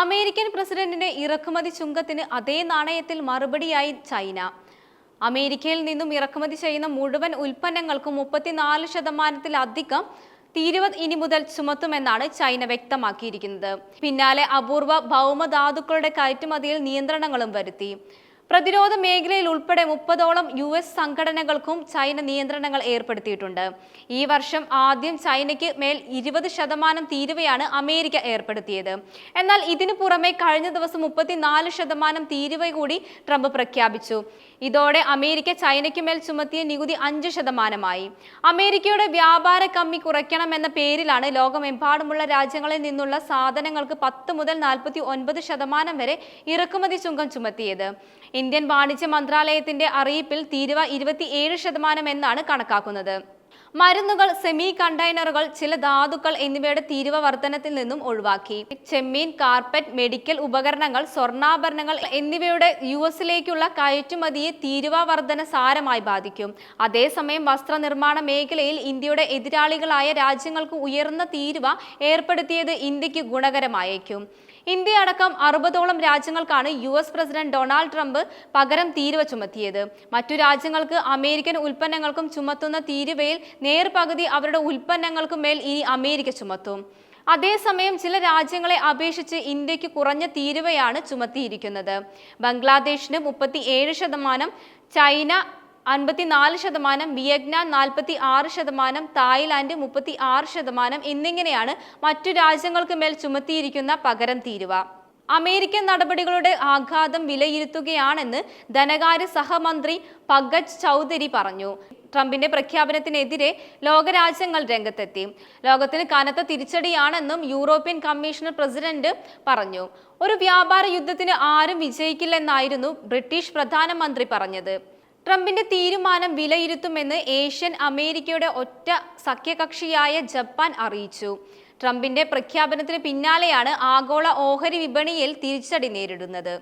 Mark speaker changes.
Speaker 1: American പ്രസിഡന്റിന്റെ ഇറക്കുമതി ചുങ്കത്തിന് അതേ നാണയത്തിൽ മറുപടിയായി ചൈന. അമേരിക്കയിൽ നിന്നും ഇറക്കുമതി ചെയ്യുന്ന മുഴുവൻ ഉൽപ്പന്നങ്ങൾക്കും മുപ്പത്തിനാല് ശതമാനത്തിലധികം തീരുവ ഇനി മുതൽ ചുമത്തുമെന്നാണ് ചൈന വ്യക്തമാക്കിയിരിക്കുന്നത്. പിന്നാലെ അപൂർവ ഭൗമധാതുക്കളുടെ കയറ്റുമതിയിൽ നിയന്ത്രണങ്ങളും വരുത്തി. പ്രതിരോധ മേഖലയിൽ ഉൾപ്പെടെ മുപ്പതോളം യു എസ് സംഘടനകൾക്കും ചൈന നിയന്ത്രണങ്ങൾ ഏർപ്പെടുത്തിയിട്ടുണ്ട്. ഈ വർഷം ആദ്യം ചൈനയ്ക്ക് മേൽ ഇരുപത് ശതമാനം തീരുവയാണ് അമേരിക്ക ഏർപ്പെടുത്തിയത്. എന്നാൽ ഇതിനു പുറമെ കഴിഞ്ഞ ദിവസം മുപ്പത്തിനാല് ശതമാനം തീരുവ കൂടി ട്രംപ് പ്രഖ്യാപിച്ചു. ഇതോടെ അമേരിക്ക ചൈനയ്ക്ക് മേൽ ചുമത്തിയ നികുതി അഞ്ച് ശതമാനമായി. അമേരിക്കയുടെ വ്യാപാര കമ്മി കുറയ്ക്കണം കുറയ്ക്കണമെന്ന പേരിലാണ് ലോകമെമ്പാടുമുള്ള രാജ്യങ്ങളിൽ നിന്നുള്ള സാധനങ്ങൾക്ക് പത്ത് മുതൽ നാൽപ്പത്തി ഒൻപത് ശതമാനം വരെ ഇറക്കുമതി ചുങ്കം ചുമത്തിയത്. ഇന്ത്യൻ വാണിജ്യ മന്ത്രാലയത്തിന്റെ അറിയിപ്പിൽ തീരുവ ഇരുപത്തിയേഴ് ശതമാനം എന്നാണ് കണക്കാക്കുന്നത്. മരുന്നുകൾ സെമി കണ്ടെയ്നറുകൾ ചില ധാതുക്കൾ എന്നിവയുടെ തീരുവ വർധനത്തിൽ നിന്നും ഒഴിവാക്കി. ചെമ്മീൻ കാർപ്പറ്റ് മെഡിക്കൽ ഉപകരണങ്ങൾ സ്വർണാഭരണങ്ങൾ എന്നിവയുടെ യു എസിലേക്കുള്ള കയറ്റുമതിയെ തീരുവ വർധന സാരമായി ബാധിക്കും. അതേസമയം വസ്ത്രനിർമ്മാണ മേഖലയിൽ ഇന്ത്യയുടെ എതിരാളികളായ രാജ്യങ്ങൾക്ക് ഉയർന്ന തീരുവ ഏർപ്പെടുത്തിയത് ഇന്ത്യയ്ക്ക് ഗുണകരമായേക്കും. ഇന്ത്യ അടക്കം അറുപതോളം രാജ്യങ്ങൾക്കാണ് U S president Donald Trump പകരം തീരുവ ചുമത്തിയത്. മറ്റു രാജ്യങ്ങൾക്ക് അമേരിക്കൻ ഉൽപ്പന്നങ്ങൾക്കും ചുമത്തുന്ന തീരുവയിൽ നേർപകുതി അവരുടെ ഉൽപ്പന്നങ്ങൾക്കും മേൽ ഇനി അമേരിക്ക ചുമത്തും. അതേസമയം ചില രാജ്യങ്ങളെ അപേക്ഷിച്ച് ഇന്ത്യയ്ക്ക് കുറഞ്ഞ തീരുവയാണ് ചുമത്തിയിരിക്കുന്നത്. ബംഗ്ലാദേശിന് മുപ്പത്തി ഏഴ് ശതമാനം ചൈന അൻപത്തിനാല് ശതമാനം വിയറ്റ്നാം നാൽപ്പത്തി ആറ് ശതമാനം തായ്ലാന്റ് മുപ്പത്തി ആറ് ശതമാനം എന്നിങ്ങനെയാണ് മറ്റു രാജ്യങ്ങൾക്ക് മേൽ ചുമത്തിയിരിക്കുന്ന പകരം തീരുവ. അമേരിക്കൻ നടപടികളുടെ ആഘാതം വിലയിരുത്തുകയാണെന്ന് ധനകാര്യ സഹമന്ത്രി പങ്കജ് ചൗധരി പറഞ്ഞു. ട്രംപിന്റെ പ്രഖ്യാപനത്തിനെതിരെ ലോകരാജ്യങ്ങൾ രംഗത്തെത്തി. ലോകത്തിന് കനത്ത തിരിച്ചടിയാണെന്നും യൂറോപ്യൻ കമ്മീഷണർ പ്രസിഡന്റ് പറഞ്ഞു. ഒരു വ്യാപാര യുദ്ധത്തിന് ആരും വിജയിക്കില്ലെന്നായിരുന്നു ബ്രിട്ടീഷ് പ്രധാനമന്ത്രി പറഞ്ഞത്. ട്രംപിന്റെ തീരുമാനം വിലയിരുത്തുമെന്ന് ഏഷ്യൻ അമേരിക്കയുടെ ഒറ്റ സഖ്യകക്ഷിയായ ജപ്പാൻ അറിയിച്ചു. ട്രംപിന്റെ പ്രഖ്യാപനത്തിന് പിന്നാലെയാണ് ആഗോള ഓഹരി വിപണിയിൽ തിരിച്ചടി നേരിടുന്നത്.